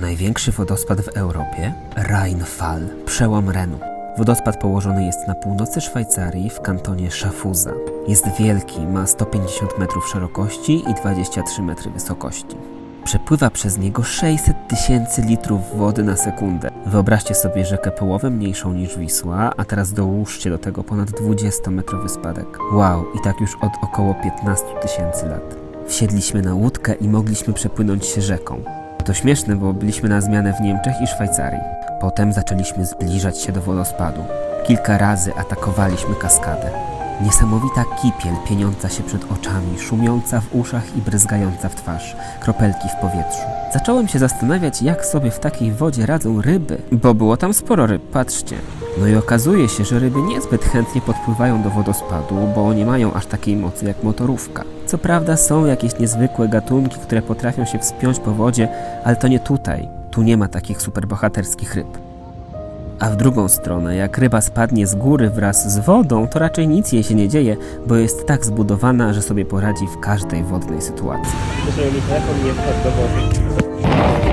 Największy wodospad w Europie? Rheinfall, przełom Renu. Wodospad położony jest na północy Szwajcarii w kantonie Schaffhausen. Jest wielki, ma 150 metrów szerokości i 23 metry wysokości. Przepływa przez niego 600 tysięcy litrów wody na sekundę. Wyobraźcie sobie rzekę połowę mniejszą niż Wisła, a teraz dołóżcie do tego ponad 20-metrowy spadek. Wow, i tak już od około 15 tysięcy lat. Wsiedliśmy na łódkę i mogliśmy przepłynąć się rzeką. To śmieszne, bo byliśmy na zmianę w Niemczech i Szwajcarii. Potem zaczęliśmy zbliżać się do wodospadu. Kilka razy atakowaliśmy kaskadę. Niesamowita kipiel pieniąca się przed oczami, szumiąca w uszach i bryzgająca w twarz, kropelki w powietrzu. Zacząłem się zastanawiać, jak sobie w takiej wodzie radzą ryby, bo było tam sporo ryb, patrzcie. No i okazuje się, że ryby niezbyt chętnie podpływają do wodospadu, bo nie mają aż takiej mocy jak motorówka. Co prawda są jakieś niezwykłe gatunki, które potrafią się wspiąć po wodzie, ale to nie tutaj. Tu nie ma takich superbohaterskich ryb. A w drugą stronę, jak ryba spadnie z góry wraz z wodą, to raczej nic jej się nie dzieje, bo jest tak zbudowana, że sobie poradzi w każdej wodnej sytuacji. Żeby mi telefon nie wpadł do wody.